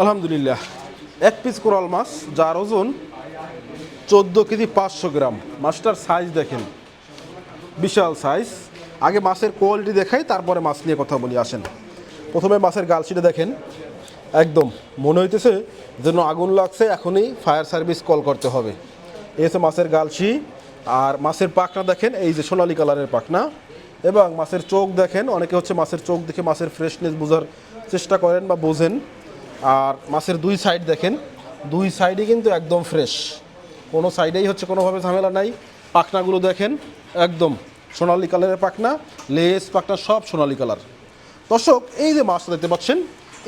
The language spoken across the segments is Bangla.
আলহামদুলিল্লাহ। এক পিস কোরাল মাছ, যার ওজন চোদ্দ কেজি পাঁচশো গ্রাম। মাছটার সাইজ দেখেন। বিশাল সাইজ আগে মাছের কোয়ালিটি দেখাই, তারপরে মাছ নিয়ে কথা বলি, আসেন। প্রথমে মাছের গালসিটা দেখেন। একদম মনে হইতেছে যেন আগুন লাগছে, এখনই ফায়ার সার্ভিস কল করতে হবে। হচ্ছে মাছের গালসি। আর মাছের পাখনা দেখেন, এই যে সোনালি কালারের পাখনা। এবং মাছের চোখ দেখেন, অনেকে হচ্ছে মাছের চোখ দেখে মাছের ফ্রেশনেস বোঝার চেষ্টা করেন বা বোঝেন। আর মাছের দুই সাইড দেখেন, দুই সাইডই কিন্তু একদম ফ্রেশ কোনো সাইডেই হচ্ছে কোনোভাবে ঝামেলা নাই। পাখনাগুলো দেখেন, একদম সোনালি কালারের পাখনা লেস পাখনা সব সোনালি কালার দর্শক, এই যে মাছটা দেখতে পাচ্ছেন,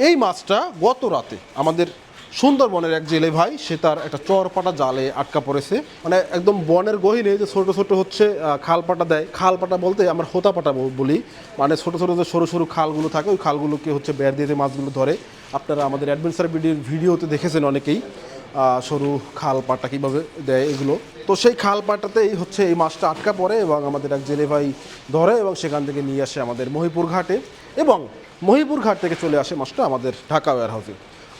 এই মাছটা গত রাতে আমাদের সুন্দরবনের এক জেলে ভাই, সে তার একটা চরপাটা জালে আটকা পড়েছে। মানে একদম বনের গহিনে যে ছোট ছোট হচ্ছে খালপাটা দেয়। খালপাটা বলতে আমরা হোতাপাটা বল- মানে ছোট ছোট যে সরু সরু খালগুলো থাকে, ওই খালগুলোকে হচ্ছে বের দিয়ে মাছগুলো ধরে। আপনারা আমাদের অ্যাডভেঞ্চার ভিডিও ভিডিওতে দেখেছেন অনেকেই সরু খাল পাটা কীভাবে দেয় এগুলো। তো সেই খাল পাটাতেই হচ্ছে এই মাছটা আটকা পড়ে এবং আমাদের এক জেলে ভাই ধরে এবং সেখান থেকে নিয়ে আসে আমাদের মহিপুর ঘাটে। এবং মহিপুর ঘাট থেকে চলে আসে মাছটা আমাদের ঢাকা ওয়ার হাউসে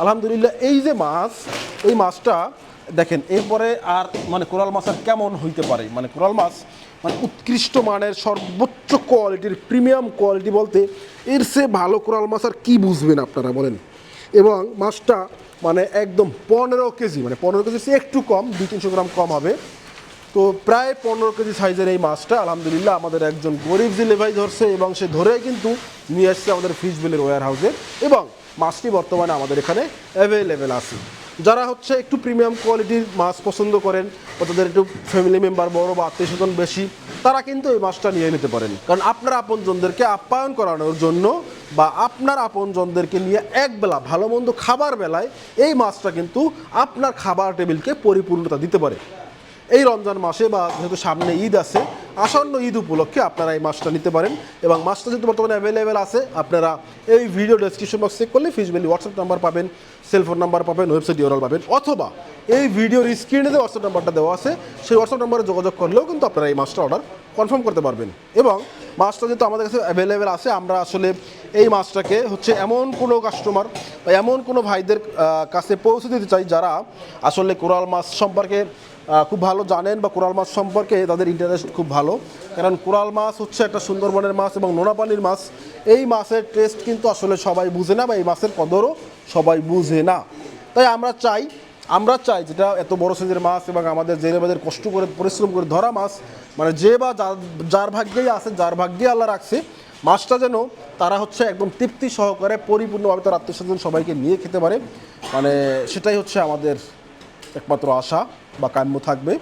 আলহামদুলিল্লাহ, এই যে মাছ, এই মাছটা দেখেন, এরপরে আর মানে কোরাল মাছ আর কেমন হইতে পারে? মানে কোরাল মাছ মানে উৎকৃষ্ট মানের সর্বোচ্চ কোয়ালিটির, প্রিমিয়াম কোয়ালিটি বলতে এর সে ভালো কোরাল মাছ আর কী বুঝবেন আপনারা বলেন? এবং মাছটা মানে একদম পনেরো কেজি মানে পনেরো কেজি সে একটু কম, দুই তিনশো গ্রাম কম হবে। তো প্রায় পনেরো কেজি সাইজের এই মাছটা, আলহামদুলিল্লাহ, আমাদের একজন গরিব জিলে ভাই ধরছে এবং সে ধরে কিন্তু নিয়ে আসছে আমাদের ফিশ বিলের ওয়ার হাউসে এবং মাছটি বর্তমানে আমাদের এখানে অ্যাভেলেবেল আছে। যারা হচ্ছে একটু প্রিমিয়াম কোয়ালিটির মাছ পছন্দ করেন, বা তাদের একটু ফ্যামিলি মেম্বার বড় বা আত্মীয় স্বজন বেশি, তারা কিন্তু এই মাছটা নিয়ে নিতে পারেন। কারণ আপনার আপনজনদেরকে আপ্যায়ন করানোর জন্য বা আপনার আপনজনদেরকে নিয়ে একবেলা ভালো মন্দ খাবার বেলায় এই মাছটা কিন্তু আপনার খাবার টেবিলকে পরিপূর্ণতা দিতে পারে। এই রমজান মাসে বা যেহেতু সামনে ঈদ আছে, আসন্ন ঈদ উপলক্ষে আপনারা এই মাছটা নিতে পারেন এবং মাছটা যেহেতু বর্তমানে অ্যাভেলেবেল আছে, আপনারা এই ভিডিও ডেসক্রিপশন বক্স চেক করলে ভ্যালি হোয়াটসঅ্যাপ নাম্বার পাবেন সেলফোন নাম্বার পাবেন ওয়েবসাইট ইউরাল পাবেন, অথবা এই ভিডিওর স্ক্রিনে যে হোয়াটসঅ্যাপ নাম্বারটা দেওয়া আছে, সেই হোয়াটসঅ্যাপ নাম্বারে যোগাযোগ করলেও কিন্তু আপনারা এই মাছটা অর্ডার কনফার্ম করতে পারবেন। এবং মাছটা যেহেতু আমাদের কাছে অ্যাভেলেবেল আছে, আমরা আসলে এই মাছটাকে হচ্ছে এমন কোনো কাস্টমার বা এমন কোনো ভাইদের কাছে পৌঁছে দিতে চাই যারা আসলে কোরাল মাছ সম্পর্কে খুব ভালো জানেন বা কোরাল মাছ সম্পর্কে, তাদের ইন্টারেস্ট খুব ভালো। কারণ কোরাল মাছ হচ্ছে একটা সুন্দরবনের মাছ এবং নোনাপানির মাছ। এই মাছের টেস্ট কিন্তু আসলে সবাই বুঝে না বা এই মাছের কদরও সবাই বুঝে না। তাই আমরা চাই আমরা চাই যেটা এত বড় সাইজের মাছ এবং আমাদের জেলেবাদের কষ্ট করে, পরিশ্রম করে ধরা মাছ মানে যে বা যার যার ভাগ্যেই আছে, যার ভাগ্যে আল্লাহ রাখছে, মাছটা যেন তারা হচ্ছে একদম তৃপ্তি সহকারে, পরিপূর্ণভাবে তার আত্মীয় স্বজন সবাইকে নিয়ে খেতে পারে। মানে সেটাই হচ্ছে আমাদের একমাত্র আশা। বা কাম্য থাকবে।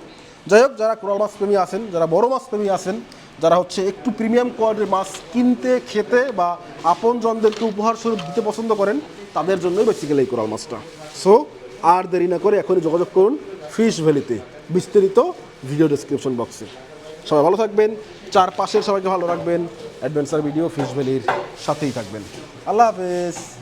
যাই হোক, যারা কোরাল মাছ প্রেমী আছেন, যারা বড় মাছ প্রেমী আছেন, যারা হচ্ছে একটু প্রিমিয়াম কোয়ালিটির মাছ কিনতে, খেতে বা আপন জনদেরকে উপহার স্বরূপ দিতে পছন্দ করেন, তাদের জন্যই বেসিক্যালি এই কোরাল মাছটা। সো আর দেরি না করে এখনই যোগাযোগ করুন ফিশ ভ্যালিতে বিস্তারিত ভিডিও ডেসক্রিপশন বক্সে সবাই ভালো থাকবেন চারপাশের সবাইকে ভালো রাখবেন অ্যাডভেঞ্চার ভিডিও ফিশ ভ্যালির সাথেই থাকবেন। আল্লাহ হাফেজ।